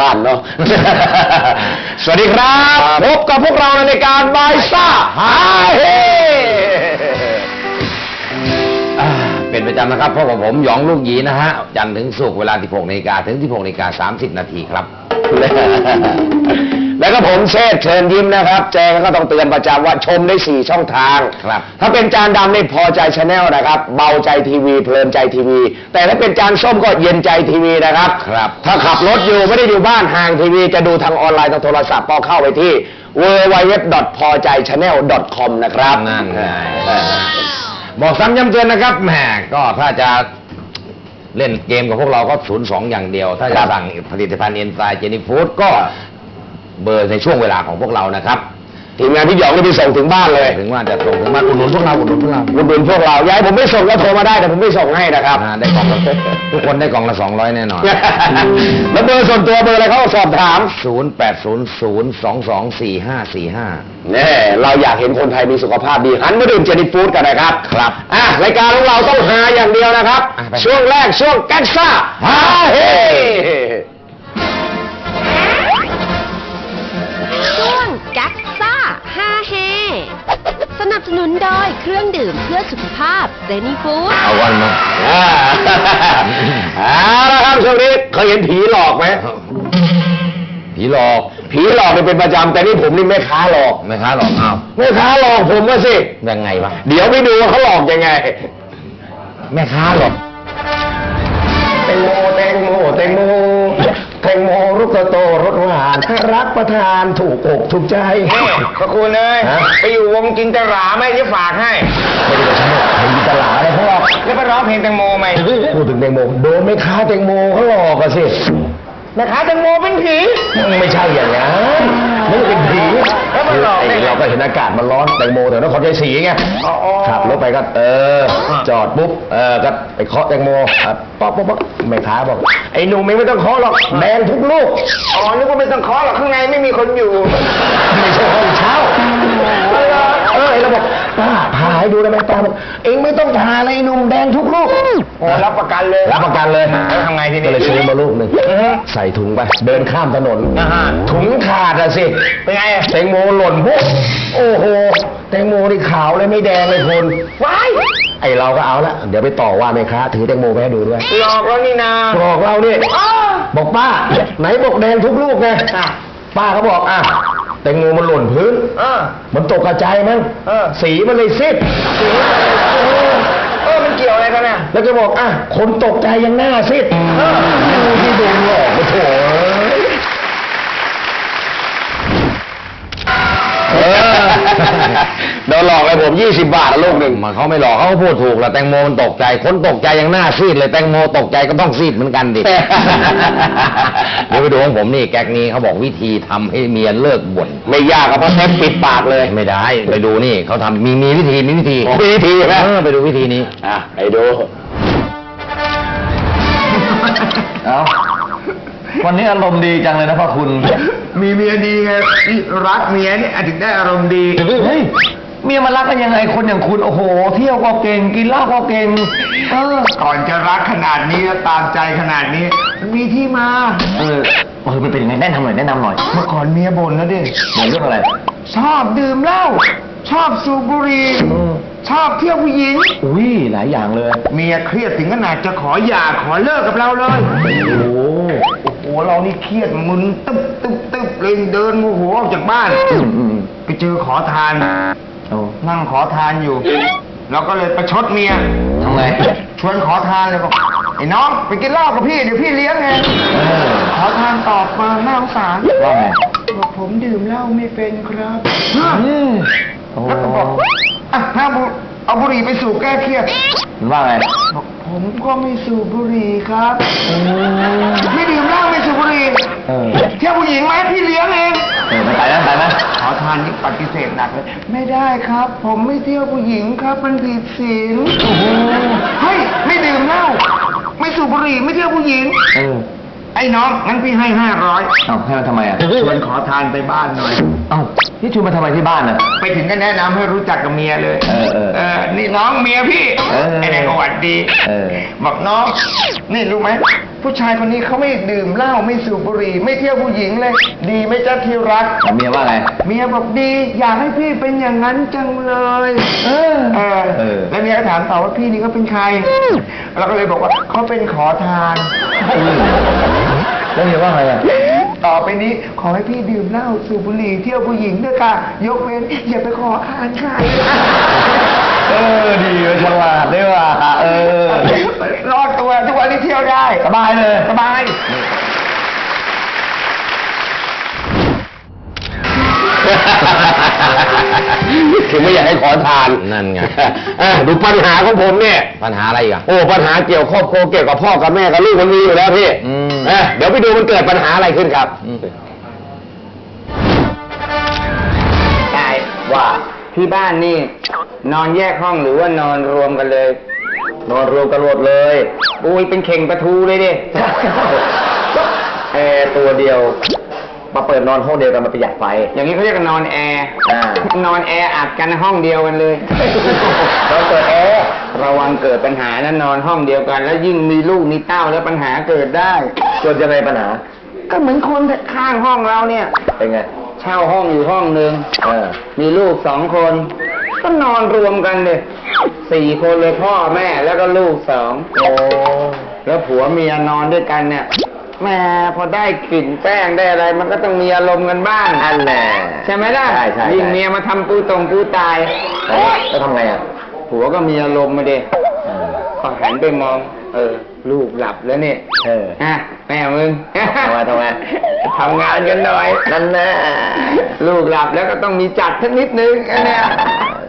บ้านเนาะ สวัสดีครับ พบกับพวกเราในรายการบายซ่าฮาเฮอ่าเป็นประจำนะครับพบกับผมหยองลูกหยีนะฮะ จันทร์ถึงศุกร์เวลา 16นาฬิกาถึง 16นาฬิกา30 นาทีครับ แล้วก็ผมเชษฐ์เชิญยิ้มนะครับแจงก็ต้องเตือนประจำว่าชมได้ 4 ช่องทางครับถ้าเป็นจานดำนี่พอใจชาแนลนะครับ เบาใจทีวี เพลินใจทีวี แต่ถ้าเป็นจานส้มก็เย็นใจทีวีนะครับ ครับถ้าขับรถอยู่ไม่ได้อยู่บ้านห่างทีวี จะดูทางออนไลน์ทางโทรศัพท์ก็เข้าไปที่ w w w p o j a i c h a n n e l c o m นะครับนั่นไงบอกซ้ำย้ำเตือนนะครับแหมก็ถ้าจะเล่นเกมกับพวกเราก็ศูนย์สองอย่างเดียว ถ้าจะสั่งผลิตภัณฑ์เอนไซม์เจนี่ฟู้ดก็ เบอร์ในช่วงเวลาของพวกเรานะครับทีมงานพี่หยองนี่ไปส่งถึงบ้านเลยถึงว่าจะส่งถึงบ้านอุดหนุนพวกเราอุดหนุนพวกเราอุดหนุนพวกเราย้ายผมไม่ส่งก็โทรมาได้แต่ผมไม่ส่งให้นะครับได้กล่องละทุกคนได้กล่องละสองร้อยแน่นอนแล้วเบอร์ส่วนตัวเบอร์อะไรเขาก็สอบถามศูนย์แปดศูนย์ศูนย์สองสองสี่ห้าสี่ห้าแน่เราอยากเห็นคนไทยมีสุขภาพดีหันมาดื่มเจนิฟูดกันนะครับครับอะรายการของเราต้องหาอย่างเดียวนะครับ ช่วงแรกช่วงแก๊กซ่าฮาเฮ สนับสนุนโดยเครื่องดื่มเพื่อสุขภาพเซนีฟู้ด เอาวันมาอ่าเอาละครับช่วงนี้เคยเห็นผีหลอกไหม ผีหลอกผีหลอกนี่เป็นประจำแต่นี่ผมนี่แม่ค้าหลอกแม่ค้าหลอกอ้าวแม่ค้าหลอกผมว่าสิ ยังไงวะเดี๋ยวไปดูว่าเขาหลอกยังไง แม่ค้าหลอกแตงโมแตงโมแตงโม แตงโมรุกโตรสหวานรับประทานถูกอกถูกใจพระคุณเอ้ยฮะ ไปอยู่วงจินตราไหมที่ฝากให้ไม่ได้ใช้ใช้ตลาดอะไรเขาหรอกแล้วไปร้องเพลงแตงโมไหมพูดถึงแตงโมโดนแม่ค้าแตงโมเขาหลอกอะสิ แม่ค้าแตงโมเป็นผี ไม่ใช่อย่างนั้นไม่ได้เป็นผีแล้วมันหลอกได้ไง ไเราก็เห็นอากาศมันร้อนแตงโมแถวนครชัยศรีไงอ๋ออ๋อ ขับรถไปก็เออ จอดปุ๊บเออก็ไปเคาะแตงโมอะป๊อกป๊อกป๊อกแม่ค้าบอก ไอ้หนุ่มเองไม่ต้องเคาะหรอกแดงทุกลูก อ๋อนึกว่าไม่ต้องเคาะหรอกข้างในไม่มีคนอยู่ ไม่ใช่ห้องเช่าเออเราบอก ป้าพาให้ดูได้ไหมป้าบอกเองไม่ต้องพาเลยไอ้หนุ่มแดงทุกลูกโอ้รับประกันเลย รับประกันเลยแล้วทำไงทีนี้ก็เลยซื้อมาลูกหนึ่งใส่ถุงไป เดินข้ามถนนอ่าฮะถุงขาดอะสิ เป็นไงอะแตงโมหล่นปุ๊บโอ้โห แตงโมนี่ขาวเลยไม่แดงเลยคนว้ายไอเราก็เอาละเดี๋ยวไปต่อว่าแม่ค้าถือแตงโมไปให้ดูด้วยหลอกแล้วนี่นาบอกเราเนี่ยอ้าบอกป้า ไหนบอกแดงทุกลูกไงอะป้าเขาบอกอะ แตงโมมันหล่นพื้น เออ มันตกกระจายมั้งเออ สีมันเลยซีดเออ มันเกี่ยวอะไรกันเนี่ยแล้วก็บอกอะคนตกใจยังหน้าซีดเออที่โดนหลอกโอ้โถ โดนหลอกเลยผมยี่สิบบาทลูกหนึ่งมันเขาไม่หลอกเขาก็พูดถูกแหละแตงโมมันตกใจ คนตกใจยังหน้าซีดเลยแตงโมตกใจก็ต้องซีดเหมือนกันดิ เดี๋ยวไปดูของผมนี่แก๊กนี้เขาบอกวิธีทำให้เมียเลิกบ่นไม่ยากครับเพราะเทปปิดปากเลย ไม่ได้ ไปดูนี่เขาทำมีมีวิธีมีวิธีมีวิธีนะไปดูวิธีนี้อะไปดู วันนี้อารมณ์ดีจังเลยนะพ่อคุณมีเมียดีไงนี่รักเมียนี่อาจถึงได้อารมณ์ดีเฮ้ยเมียมารักกันยังไงคนอย่างคุณโอ้โห เที่ยวก็เก่งกินเหล้าก็เก่งเออก่อนจะรักขนาดนี้ตามใจขนาดนี้มันมีที่มา เออเออมันเป็นยังไงแนะนำหน่อยแนะนำหน่อย เมื่อก่อนเมียบ่นนะดิเหมือนเรื่องอะไร ชอบดื่มเหล้าชอบสูบบุหรี่ชอบเที่ยวผู้หญิง อุ้ยหลายอย่างเลย เมียเครียดถึงขนาดจะขอหย่าขอเลิกกับเราเลย โอ้ โหโอ้โหเรานี่เครียดมึนตึ๊บตึ๊บตึ๊บเลยเดินโมโหออกจากบ้านอืมอืมไปเจอขอทานโอ้นั่งขอทานอยู่ เราก็เลยประชดเมียทำไงชวนขอทานเลยบอกไอ้น้องไปกินเหล้ากับพี่เดี๋ยวพี่เลี้ยงเองเออขอทานตอบมาน่าสงสารว่าไงบอกผมดื่มเหล้าไม่เป็นครับอืมโอ้แล้วก็บอกอะถ้าบุเอาบุหรี่ไปสูบแก้เครียดมันว่าไงบอกผมก็ไม่สูบบุหรี่ครับ ไม่ดื่ม เออเที่ยวผู้หญิงไหมพี่เลี้ยงเองเออมันไปนะไปนะขอทานนี่ปฏิเสธหนักเลยไม่ได้ครับ ผมไม่เที่ยวผู้หญิงครับมันผิดศีลเฮ้ยไม่ดื่มเหล้าไม่สูบบุหรี่ไม่เที่ยวผู้หญิง เออไอ้น้องงั้นพี่ให้ห้าร้อยเอ้าให้มันทำไมอะชวนขอทานไปบ้านหน่อย เอ้านี่ชวนมาทำไมที่บ้านอะ ไปถึงก็แนะนำให้รู้จักกับเมียเลย เออเออเออนี่น้องเมียพี่เออไอ้นี่ก็หวัดดี เออบอกน้อง นี่รู้ไหม ผู้ชายคนนี้เขาไม่ดื่มเหล้าไม่สูบบุหรี่ ไม่เที่ยวผู้หญิงเลย ดีไหม่จ้าที่รักแล้วเมียว่าไง เมียบอกดี อยากให้พี่เป็นอย่างนั้นจังเลย เออเออเออ แล้วเมียก็ถามต่อว่าพี่นี่เขาเป็นใครเราก็เลยบอกว่าเขาเป็นขอทาน แล้วเมียว่าไงอะ ต่อไปนี้ขอให้พี่ดื่มเหล้าสูบบุหรี่เที่ยวผู้หญิงด้วยค่ะ ยกเว้นอย่าไปขอทานใคร เออดีเว้ยฉลาดด้วยว่ะเออ รอดตัวทุกวันนี้เที่ยวได้ สบายเลย สบาย ถึงไม่อยากให้ขอทานนั่นไง อะดูปัญหาของผมเนี่ย ปัญหาอะไรอีกอะ โอ้ปัญหาเกี่ยวครอบครัวเกี่ยวกับพ่อกับแม่กับลูกมันมีอยู่แล้วพี่อืมเอ้ยเดี๋ยวไปดูมันเกิดปัญหาอะไรขึ้นครับอืมตายว่าที่บ้านนี่ นอนแยกห้องหรือว่านอนรวมกันเลย นอนรวมกันหมดเลยอุ้ยเป็นเข่งประทูเลยดิ แอร์ตัวเดียว มาเปิดนอนห้องเดียวกันมาประหยัดไฟ อย่างนี้เขาเรียกกันนอนแอร์อ่า นอนแอร์อัดกันห้องเดียวกันเลย เราเปิดแอร์ระวังเกิดปัญหานะนอนห้องเดียวกัน แล้วยิ่งมีลูกมีเต้าแล้วปัญหาเกิดได้เกิดยังไงปัญหา ก็เหมือนคนข้างห้องเราเนี่ย เป็นไง เช่าห้องอยู่ห้องหนึ่ง เออ มีลูกสองคน ก็นอนรวมกันเลยสี่คนเลยพ่อแม่แล้วก็ลูกสองโอ้แล้วผัวเมียนอนด้วยกันเนี่ยแหม่พอได้กลิ่นแป้งได้อะไร มันก็ต้องมีอารมณ์กันบ้างอันแน่ใช่ไหมล่ะใช่ใช่ยิ่งเมียมาทำปูตรงปูตายเอ้ยแล้วทำไงอะผัวก็มีอารมณ์มาเด็เออก็หันไปมอง เออ ลูกหลับแล้วเนี่ยเอออะแม่มึงทำไมทำไมทำงานกันหน่อยนั่นแน่ลูกหลับแล้วก็ต้องมีจัดสักนิดนึงอันเนี้ย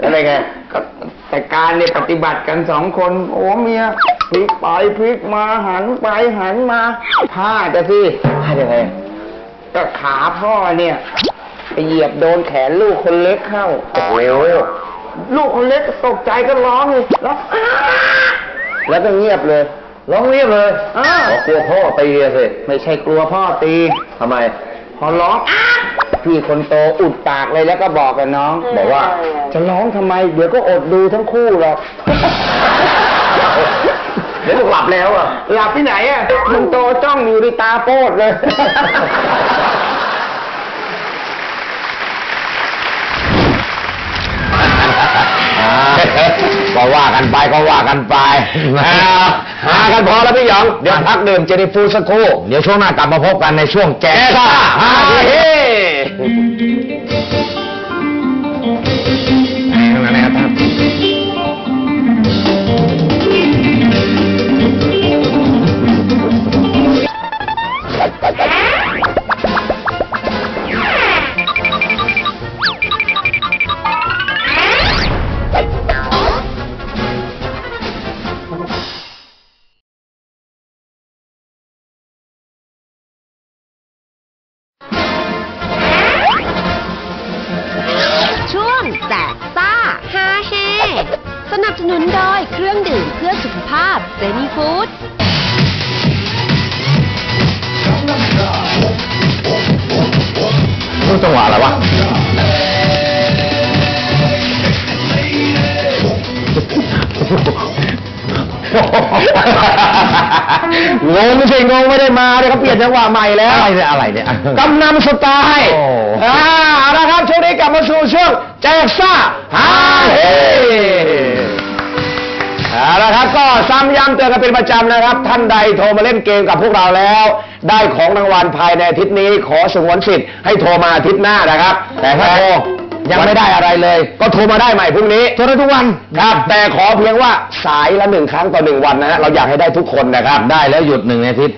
อะไรไงก็แต่การเนี่ยปฏิบัติกันสองคน โอ้เมียพลิกไปพลิกมาหันไปหันมาพลาดจะสิให้ยังไงก็ขาพ่อเนี่ยไปเหยียบโดนแขนลูกคนเล็กเข้าโอ้โหลูกคนเล็กตกใจก็ร้องเลยร้องอ้า แล้วก็เงียบเลยร้องเรียบเลยอ้าอ๋อกลัวพ่อตีอะสิไม่ใช่กลัวพ่อตีทำไม พอร้องอ้าพี่คนโตอุดปากเลยแล้วก็บอกกับน้อง บอกว่า จะร้องทำไม เดี๋ยวก็อดดูทั้งคู่หรอกเดี๋ยวลูกหลับแล้วอะ หลับที่ไหนอะคนโตจ้องอยู่ในตาโปดเลย ก็ว่ากันไปก็ว่ากันไปอ่าหากันพอแล้วพี่หยอง เดี๋ยวพักดื่มเจนิฟูดสักครู่ เดี๋ยวช่วงหน้ากลับมาพบกันในช่วงแจ๊ซ่าฮาเฮ จังหวะใหม่แล้ว อะไรเนี่ยอะไรเนี่ย กำนำสไตล์โอ้ อ่าเอาละครับช่วงนี้กลับมาสู่ช่วงแจกซ่าฮาเฮเอาละครับก็ซ้ำย้ำเตือนกันเป็นประจำนะครับ ท่านใดโทรมาเล่นเกมกับพวกเราแล้ว ได้ของรางวัลภายในอาทิตย์นี้ขอสงวนสิทธิ์ให้โทรมาอาทิตย์หน้านะครับ แต่ถ้าโทรยังไม่ได้อะไรเลย ก็โทรมาได้ใหม่พรุ่งนี้ โทรได้ทุกวัน ครับ แต่ขอเพียงว่าสายละหนึ่งครั้งต่อหนึ่งวันนะฮะเราอยากให้ได้ทุกคนนะครับ ได้แล้วหยุดหนึ่งอาทิตย์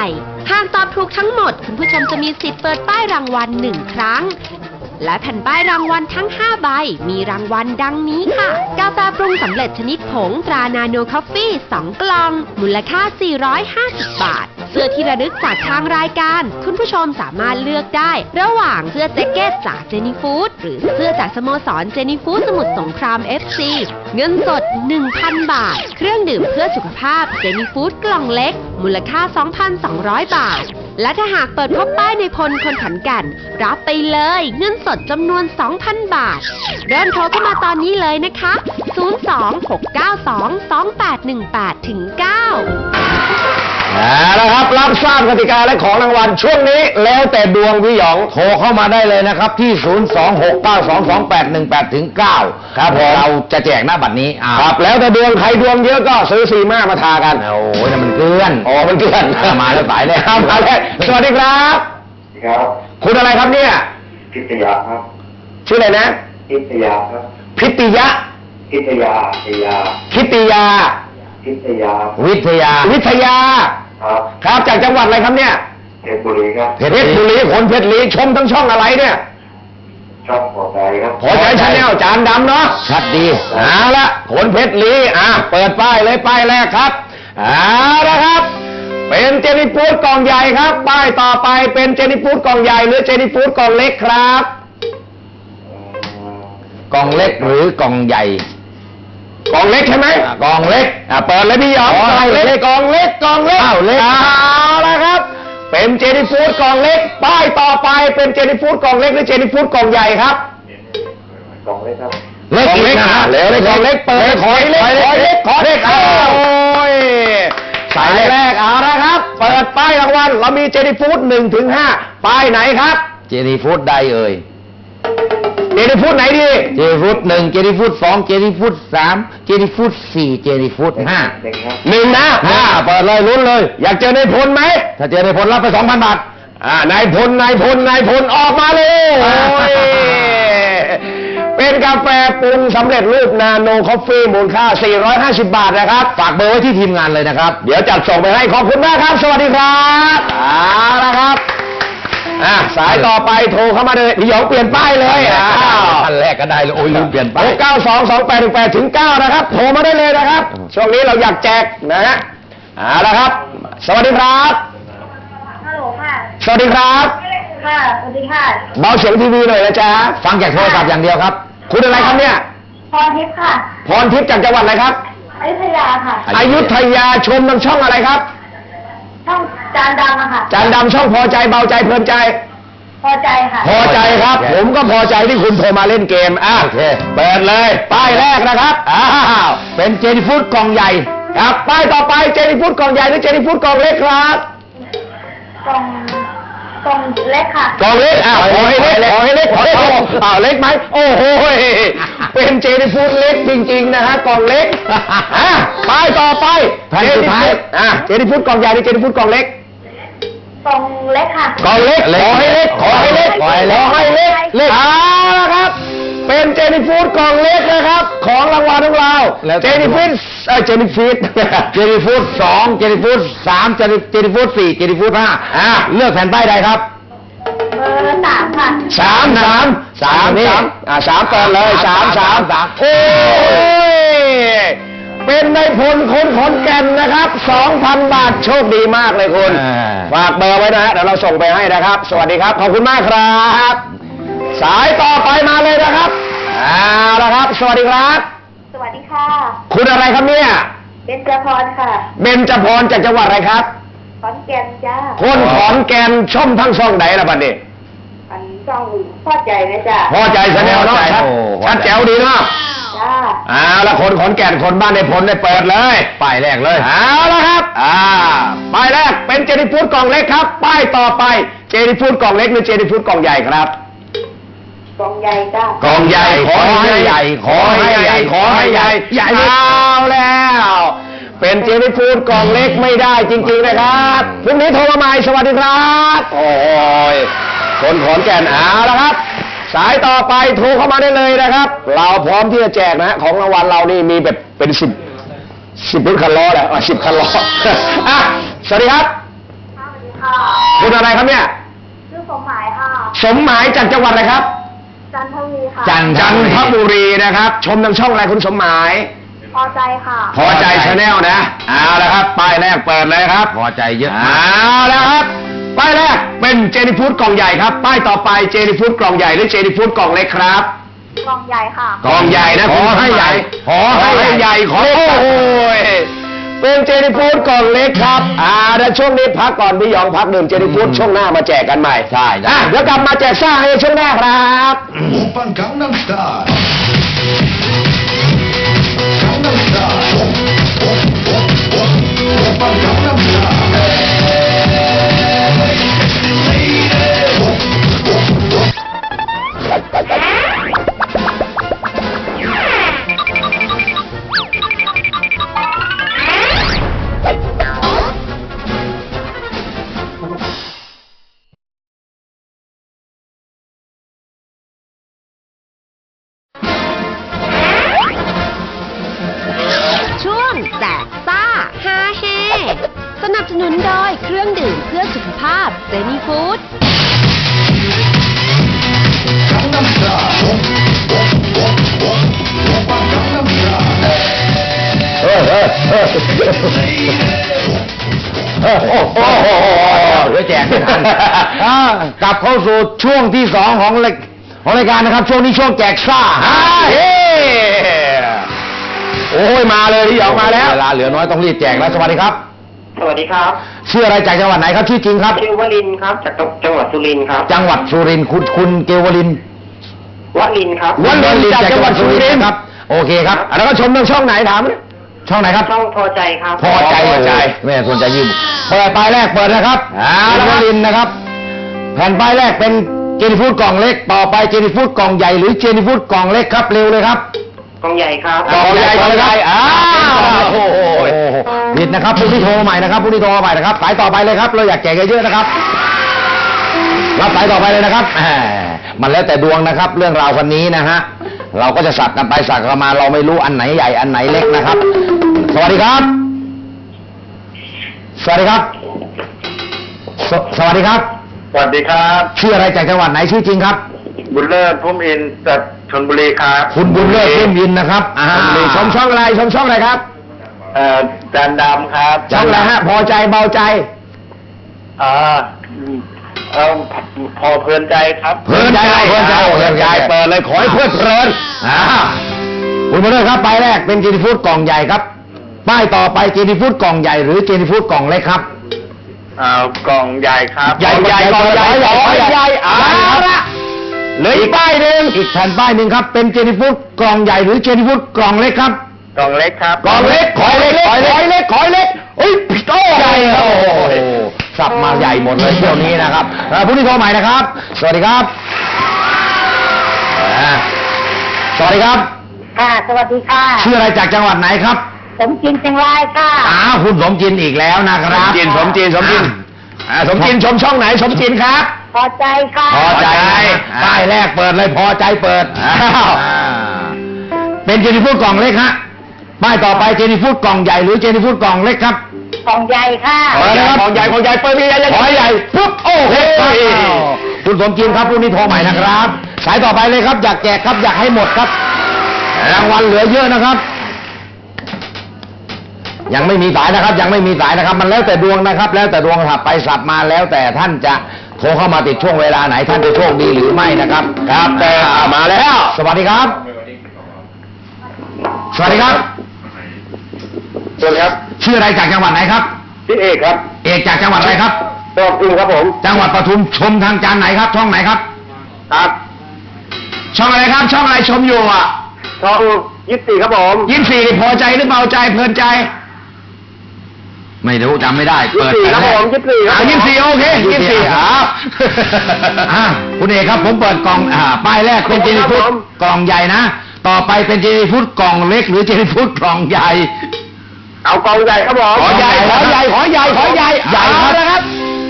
่หากตอบถูกทั้งหมด คุณผู้ชมจะมีสิทธิ์เปิดป้ายรางวัลหนึ่งครั้ง และแผ่นป้ายรางวัลทั้ง 5 ใบ มีรางวัลดังนี้ค่ะ กาแฟปรุงสำเร็จชนิดผงตรานาโนคอฟฟี่ 2 กล่อง มูลค่า 450 บาท เสื้อที่ระลึกจากทางรายการ คุณผู้ชมสามารถเลือกได้ ระหว่างเสื้อแจ็คเก็ตจากเจนี่ฟู้ดหรือเสื้อจากสโมสรเจนี่ฟู้ดสมุทรสงคราม FC เงินสด 1,000 บาท เครื่องดื่มเพื่อสุขภาพเจนี่ฟู้ดกล่องเล็ก มูลค่า 2,200 บาท และถ้าหากเปิดพบป้ายในพลคนขันกัน รับไปเลยเงินสดจำนวน 2,000 บาท เริ่มโทรเข้ามาตอนนี้เลยนะคะ 026922818ถึง9 เอาละครับรับทราบกติกาและของรางวัลช่วงนี้แล้วแต่ดวงพี่หยองโทรเข้ามาได้เลยนะครับที่ 026922818ถึง9ครับผมเราจะแจกหน้าบัตรนี้ครับแล้วแต่ดวงใครดวงเยอะก็ซื้อซีมามาทากัน โอ้ยนั่นมันเกลื่อนอ๋อมันเกลื่อนมาแล้วสายเลยครับมาเลยสวัสดีครับครับ คุณอะไรครับเนี่ยพิทยาครับ ชื่ออะไรนะ พิทยาครับ พิติยะพิทยาทยาพิติยา พิทยา วิทยา วิทยา ครับครับจากจังหวัดอะไรครับเนี่ยเพชรบุรีครับเพชรบุรีคนเพชรบุรีชมทั้งช่องอะไรเนี่ยช่องพอใจครับพอใจชาแนลจานดำเนาะชัดดีเอาละคนเพชรลีอะเปิดป้ายเลยป้ายแรกครับเอาละครับ เป็นเจนิฟูดกล่องใหญ่ครับ ป้ายต่อไปเป็นเจนิฟูดกล่องใหญ่หรือเจนิฟูดกล่องเล็กครับกล่องเล็กหรือกล่องใหญ่ กล่องเล็กใช่ไหมกล่องเล็กอะเปิดเลยพี่หยองกล่องเล็กกล่องเล็กกล่องเล็กเอาเล็กเอาละครับ เป็นเจนิฟูดกล่องเล็ก ป้ายต่อไปเป็นเจนิฟูดกล่องเล็กหรือเจนิฟูดกล่องใหญ่ครับกล่องเล็กครับเล็กเล็กนะเล็กเล็กเล็กเปิดขอยเล็กขอยเล็กขอเล็กโอ้ยสายแรกเอาละครับ เปิดป้ายรางวัลเรามีเจนี่ฟู้ดหนึ่งถึงห้าป้ายไหนครับ เจนี่ฟูดใดเอ่ย เจนี่ฟู้ดไหนดีเจนี่ฟูดหนึ่งเจนี่ฟูดสองเจนี่ฟูดสามเจนี่ฟูดสี่เจนี่ฟูดห้าเด็กครับหนึ่งนะห้าเปิดเลยลุ้นเลย อยากเจอนายพลไหมถ้าเจอในผลรับไปสองพันบาทอ่านายพลนายพลนายพลออกมาเลยโอ้ยเป็นกาแฟปรุงสำเร็จรูปนาโนคอฟฟี่มูลค่า 450 บาทนะครับ ฝากเบอร์ไว้ที่ทีมงานเลยนะครับ เดี๋ยวจัดส่งไปให้ขอบคุณมากครับ สวัสดีครับเอาละครับ อะสายต่อไปโทรเข้ามาเลยพี่หยองเปลี่ยนป้ายเลยอ้าวท่านแรกก็ได้เลยโอ้ยลืมเปลี่ยนไปหกเก้าสองสองแปดหนึ่งแปดถึงเก้านะครับโทรมาได้เลยนะครับ ช่วงนี้เราอยากแจกนะฮะเอาละครับ สวัสดีครับ ฮัลโหลค่ะ สวัสดีครับ ค่ะ สวัสดีค่ะ เบาเสียงทีวีหน่อยนะจ๊ะ ฟังจากโทรศัพท์อย่างเดียวครับ คุณอะไรครับเนี่ย พรทิพย์ค่ะ พรทิพย์จากจังหวัดอะไรครับอยุธยาค่ะออยุธยาชมทางช่องอะไรครับ ช่อง จานดำอะค่ะ จานดำช่องพอใจเบาใจเพลินใจ พอใจค่ะพอใจครับ โอเค ผมก็พอใจที่คุณโทรมาเล่นเกมอะโอเคเปิดเลยป้ายแรกนะครับอ้าวเป็นเจนี่ฟูดกล่องใหญ่ครับป้ายต่อไปเจนี่ฟูดกล่องใหญ่หรือเจนี่ฟูดกล่องเล็กครับกล่องกล่องเล็กค่ะ กล่องเล็กอ้าวขอให้เล็กขอให้เล็กขอให้เล็กอ้าวเล็กไหมโอ้โหเป็นเจนี่ฟูดเล็กจริงๆนะฮะกล่องเล็กอะป้ายต่อไปแผ่นสุดท้ายเจนี่ฟูอะเจนี่ฟูดกล่องใหญ่หรือเจนี่ฟูดกล่องเล็ก กล่องเล็กค่ะกล่องเล็กเล็ก ขอให้เล็ก ขอให้เล็ก ขอให้เล็ก ขอให้เล็กเล็กเอาละครับ เป็นเจนี่ฟูดกล่องเล็กนะครับ ของรางวัลของเราแล้วแต่ เจนี่ฟูดเออเจนี่ฟูดเจนี่ฟูดสองเจนี่ฟูดสามเจนี่เจนี่ฟูดสี่เจนี่ฟูดห้าอะเลือกแผ่นป้ายใดครับเบอร์สามค่ะ สามสามสามนี่สามอ่าสามก่อนเลยสามสามสามโอ้ย เป็นในพลคนขอนแก่นนะครับสองพันบาทโชคดีมากเลยคุณ อ่า ฝากเบอร์ไว้นะฮะเดี๋ยวเราส่งไปให้นะครับ สวัสดีครับ ขอบคุณมากครับ สายต่อไปมาเลยนะครับเอาละครับ สวัสดีครับ สวัสดีค่ะ คุณอะไรครับเนี่ยเป็นจพรค่ะ เบนจพรจากจังหวัดอะไรครับ ขอนแก่นจ้าคนขอนแก่นช่อมทั้งช่องไหนละบัดนี้ อันช่องพ่อใจนะจ้าพอใจแสดงเนาะพอใจชัดโอ้ชัดแจ๋วดีเนาะจ้า เอาละคนขอนแก่นคนบ้านในผลได้เปิดเลยป้ายแรกเลยเอาละครับอ่าป้ายแรกเป็นเจนิฟูดกล่องเล็กครับ ป้ายต่อไปเจนิฟูดกล่องเล็กหรือเจนิฟูดกล่องใหญ่ครับกองใหญ่จ้ากล่องใหญ่ขอให้ใหญ่ ขอให้ใหญ่ขอให้ใหญ่ใหญ่เอาแล้ว เป็นเจนิฟูดกล่องเล็กไม่ได้จริง ๆนะครับพรุ่งนี้โทรมาใหม่สวัสดีครับ โอ้ยคนขอนแก่นเอาละครับ สายต่อไปโทรเข้ามาได้เลยนะครับ เราพร้อมที่จะแจกนะฮะของรางวัลเรานี่มีแบบเป็นสิบสิบรถคันล้อแหละสิบคันล้ออะสวัสดีครับสวัสดีค่ะคุณอะไรครับเนี่ยชื่อสมหมายค่ะ สมหมายจากจังหวัดอะไรครับ จันทวีค่ะ จันจันทบุรีนะครับ ชมทางช่องอะไรคุณสมหมาย พอใจค่ะ พอใจชาแนลนะ เอาละครับป้ายแรกเปิดเลยครับ พอใจเยอะเอมากาละครับ ป้ายแรกเป็นเจนิฟูดกล่องใหญ่ครับ ป้ายต่อไปเจนิฟูดกล่องใหญ่หรือเจนิฟูดกล่องเล็กครับ กล่องใหญ่ค่ะ กล่องใหญ่นะขอให้ใหญ่ ขอให้ใหญ่ขอโอ้โหเป็นเจนิฟูดกล่องเล็กครับอ่าแล้วช่วงนี้พักก่อนพี่ยองพักดื่มเจนิฟูดช่วงหน้ามาแจกกันใหม่ใช่แล้วเดี๋ยวกลับมาแจกซ่าในช่วงหน้าครับปังกังนังตาร์กังนังตาปังกัง ๆ โอ้โหเดี๋ยวแจกไม่ทันอ่ากลับเข้าสู่ช่วงที่สองของรายของรายการนะครับ ช่วงนี้ช่วงแจกซ่าอ่าเฮ้โอ้ยมาเลยพี่หยองมาแล้วเวลาเหลือน้อยต้องรีบแจกแล้วสวัสดีครับสวัสดีครับชื่ออะไรจากจังหวัดไหนครับชื่อจริงครับ ชื่อวลินทร์ครับ จากจังหวัดสุรินทร์ครับ จังหวัดสุรินทร์คุณคุณเกวลินทร์วลินทร์ครับวลินทร์จากจังหวัดสุรินทร์ครับ โอเคครับอะแล้วก็ชมทางช่องไหนถาม ช่องไหนครับ ช่องพอใจครับ พอใจพอใจ แม่สนใจยืมเปิดป้ายแรกเปิดนะครับเอาคุณละครับวลินทร์นะครับ แผ่นป้ายแรกเป็นเจนิฟูดกล่องเล็ก ต่อไปเจนิฟูดกล่องใหญ่หรือเจนิฟูดกล่องเล็กครับเร็วเลยครับกองใหญ่ครับกล่องใหญ่กล่องใหญ่อ้าวโอ้โหผิดนะครับผู้ที่โทรมาใหม่นะครับผู้ที่โทรมาใหม่นะครับสายต่อไปเลยครับ เราอยากแจกเยอะๆนะครับรับสายต่อไปเลยนะครับแหมมันแล้วแต่ดวงนะครับ เรื่องราววันนี้นะฮะเราก็จะสักกันไปสักกันมาเราไม่รู้อันไหนใหญ่อันไหนเล็กนะครับ สวัสดีครับ สวัสดีครับสสวัสดีครับ สวัสดีครับชื่ออะไรจากจังหวัดไหนชื่อจริงครับ บุญเลิศพุ่มอินจากชนบุรีครับคุณบุญเลิศพุ่มยินนะครับอ่าชมช่องอะไรชมช่องอะไรครับเอ่อจานดำครับช่องอะไรฮะ พอใจเบาใจอ่าเอ่อพอเพลินใจครับ เพลินใจเพลินใจเพลินใจเปิดเลยขอให้เพลิดเพลินอ่าคุณบุญเลิศครับป้ายแรกเป็นเจนี่ฟูดกล่องใหญ่ครับ ป้ายต่อไปเจนี่ฟูดกล่องใหญ่หรือเจนี่ฟูดกล่องเล็กครับ อ่ากล่องใหญ่ครับใหญ่ใหญ่กล่องใหญ่ใหญ่ใหญ่เอาละเหลืออีกป้ายหนึ่งอีกแผ่นป้ายหนึ่งครับ เป็นเจนี่ฟูดกล่องใหญ่หรือเจนี่ฟูดกล่องเล็กครับกล่องเล็กครับกล่องเล็กขอเล็กขอเล็กขอเล็กขอเล็กเฮ้ยโอ้ใหญ่โอ้โหยสับมาใหญ่หมดเลยเที่ยวนี้นะครับเอ่อผู้ที่โทรใหม่นะครับ สวัสดีครับอ่าสวัสดีครับ ค่ะ สวัสดีค่ะ ชื่ออะไรจากจังหวัดไหนครับ สมจินเชียงรายค่ะ อ้าวคุณสมจินอีกแล้วนะครับสมจินสมจินสมจินอ่าสมจินชมช่องไหนสมจินครับ พอใจค่ะ พอใจพอใจป้ายแรกเปิดเลยพอใจเปิดอ้าวเป็นเจนี่ฟูดกล่องเล็กฮะป้ายต่อไปเจนี่ฟูดกล่องใหญ่หรือเจนี่ฟูดกล่องเล็กครับกองใหญ่ค่ะ ของใหญ่ของใหญ่ของใหญ่เปิดมีใหญ่ใหญ่ขอให้ใหญ่ปุ๊บโอ้โหเฮ้ยคุณสมจินครับรุ่นนี้โทรใหม่นะครับ สายต่อไปเลยครับ อยากแจกครับอยากให้หมดครับ รางวัลเหลือเยอะนะครับ ยังไม่มีสายนะครับ ยังไม่มีสายนะครับ มันแล้วแต่ดวงนะครับ แล้วแต่ดวงสับไปสับมาแล้วแต่ท่านจะโทรเข้ามาติดช่วงเวลาไหนท่านจะโชคดีหรือไม่นะครับ ครับแต่อ่ามาแล้ว สวัสดีครับ สวัสดีครับสวัสดีครับชื่ออะไรจากจังหวัดไหนครับพี่เอกครับ เอกจากจังหวัดอะไรครับตัวจริงครับผม จังหวัดปทุมชมทางจานไหนครับ ช่องไหนครับ ครับ ช่องอะไรครับ ช่องอะไรชมอยู่อะช่องยี่สิบสี่ครับผมยี่สิบสี่นี่พอใจหรือเบาใจเพลินใจ ไม่รู้จำไม่ได้ยี่เปิสิดบสี่ครับผมยี่สิบสี่คอ่ารับยี่สิบสี่โอเคยี่สิบสี่ครับอ่าคุณเอกครับ ผมเปิดกล่องอ่าป้ายแรกเป็นเจนี่ฟูดกล่องใหญ่นะ ต่อไปเป็นเจนี่ฟูดกล่องเล็ก หรือเจนี่ฟูดกล่องใหญ่ เอากองใหญ่ครับผมขอใหญ่ขอใหญ่ขอใหญ่ขอใหญ่ใหญ่เอาครับนะครับ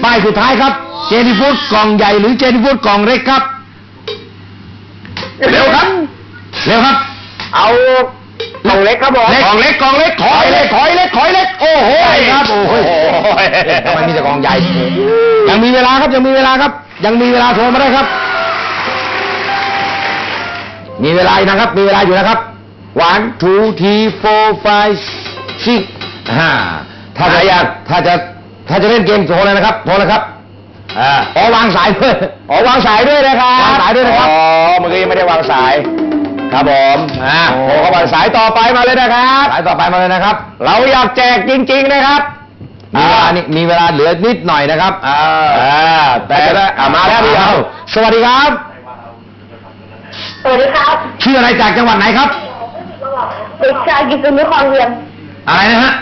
ป้ายสุดท้ายครับ เจนี่ฟูดกล่องใหญ่หรือเจนี่ฟูดกล่องเล็กครับเร็วครับ เร็วครับ เอากล่ องเล็กครับผมกล่องเล็กกล่องเล็กขอยเล็กขอยเล็กขอยเล็กโอ้โหใหญ่ครับโอ้โหยทำไมมีแต่กล่องใหญ่ยังมีเวลาครับยังมีเวลาครับ ยังมีเวลาโทรมาได้ครับ มีเวลาอยู่นะครับ มีเวลาอยู่นะครับ one two three four five six ห้าถ้าจะอยากถ้าจะถ้าจะเล่นเกมโทรเลยนะครับโทรเลยครับอ่าอ๋อวางสายด้วยอ๋อวางสายด้วยนะครับวางสายด้วยนะครับอ๋อเมื่อกี้ยังไม่ได้วางสาย ครับผมอ่าโอ้ก็วางสายต่อไปมาเลยนะครับ สายต่อไปมาเลยนะครับ เราอยากแจกจริง ๆนะครับมีเวลานี่มีเวลาเหลือนิดหน่อยนะครับอ่าอ่าแต่ได้อ่ามาแล้วพี่เอาสวัสดีครับ สวัสดีครับชื่ออะไรจากจังหวัดไหนครับ เด็กชายกิษณุคลองเวียงอะไรนะฮะ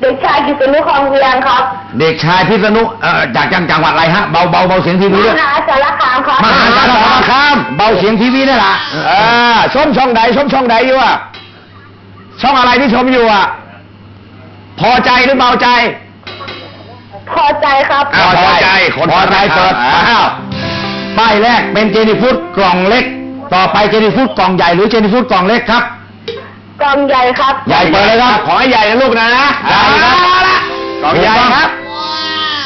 เด็กชายกิษณุคลองเวียงครับ เด็กชายพิษณุเอ่อจากจังจังหวัดอะไรฮะเบาเบาเบาเสียงทีมวีด้วยหาสารคามครับมหาสารคามเบาเสียงทีวีนี่แหละอ่าชมช่องใดชมช่องใดอยู่อะช่องอะไรที่ชมอยู่อะ พอใจหรือเบาใจ พอใจครับอ่าพอใจคนพอใจเปิดอ้าวอ้าวป้ายแรกเป็นเจนี่ฟูดกล่องเล็ก ต่อไปเจนี่ฟูดกล่องใหญ่หรือเจนี่ฟูดกล่องเล็กครับกองใหญ่ครับ ใหญ่เปิดเลยครับ ขอให้ใหญ่นะลูกนะใหญ่ครับเอาละ กล่องใหญ่ครับ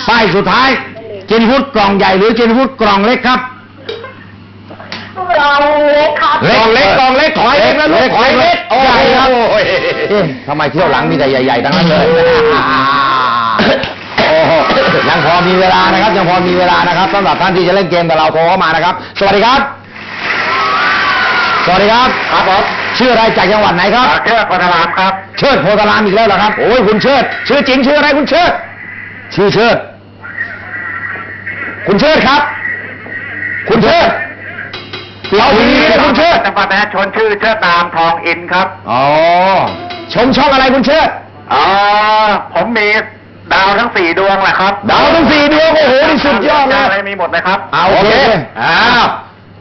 ป้ายสุดท้ายเจนี่ฟูดกล่องใหญ่หรือเจนี่ฟูดกล่องเล็กครับกองเล็กครับ กล่องเล็กกล่องเล็กขอให้เล็กนะลูกขอให้เล็กโอ้ใหญ่ครับโหเอ๊ะทำไมเที่ยวหลังมีแต่ใหญ่ๆทั้งนั้นเลยโอ้โหยังพอมีเวลานะครับ ยังพอมีเวลานะครับสำหรับท่านที่จะเล่นเกมกับเราโทรเข้ามานะครับ สวัสดีครับ สวัสดีครับ ครับผม ชื่ออะไรจากจังหวัดไหนครับเชือกพัทรามครับ เชิดโพธารามอีกแล้วเหรอครับโอ้ยคุณเชิด ชื่อจริงชื่ออะไรคุณเชิด ชื่อเชิด คุณเชิดครับ คุณเชิดเราทีวีนะคุณเชิดจังหวัดประชาชนชื่อเชิดนามทองอินครับอ๋อชมช่องอะไรคุณเชิดอ๋อผมมีดาวทั้งสี่ดวงแหละครับ ดาวทั้งสี่ดวงโอ้โหนี่สุดยอดเลยอะไรมีหมดเลยครับเอาโอเคอ้าว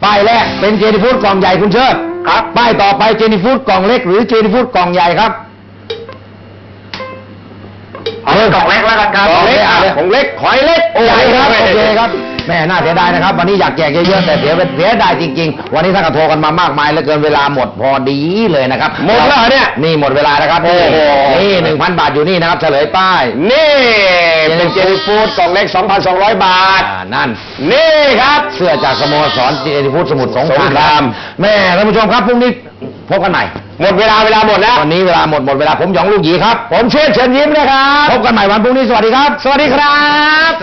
ป้ายแรกเป็นเจนี่ฟูดกล่องใหญ่คุณเชิด ครับป้ายต่อไปเจนี่ฟูดกล่องเล็กหรือเจนี่ฟูดกล่องใหญ่ครับ เอากล่องเล็กแล้วกันครับกล่องเล็กเอาเลยของเล็กขอยเล็กใหญ่ครับโอโอเคเคครับแม่น่าเสียดายนะครับ วันนี้อยากแจกเยอะๆแต่เสียเสียดายจริง ๆ วันนี้ท่านก็โทรกันมามากมายเหลือเกินเวลาหมดพอดีเลยนะครับหมดแล้วเหรอเนี่ยนี่หมดเวลานะครับโอ้โหนี่หนึ่งพันบาทอยู่นี่นะครับเฉลยป้ายนี่เป็นเจนี่ฟูดกล่องเล็ก 2,200 บาทอ่านั่นนี่ครับเสื้อจากสโมสรเจนิฟูดสมุทรสงคสงครารามมแม่ท่านผู้ชมครับพรุ่งนี้ พบกันใหม่ หมดเวลาเวลาหมดแล้ว วันนี้เวลาหมดหมดเวลาผมหยองลูกหยีครับ ผมเชิดเชิญยิ้มนะครับ พบกันใหม่วันพรุ่งนี้สวัสดีครับ สวัสดีครับ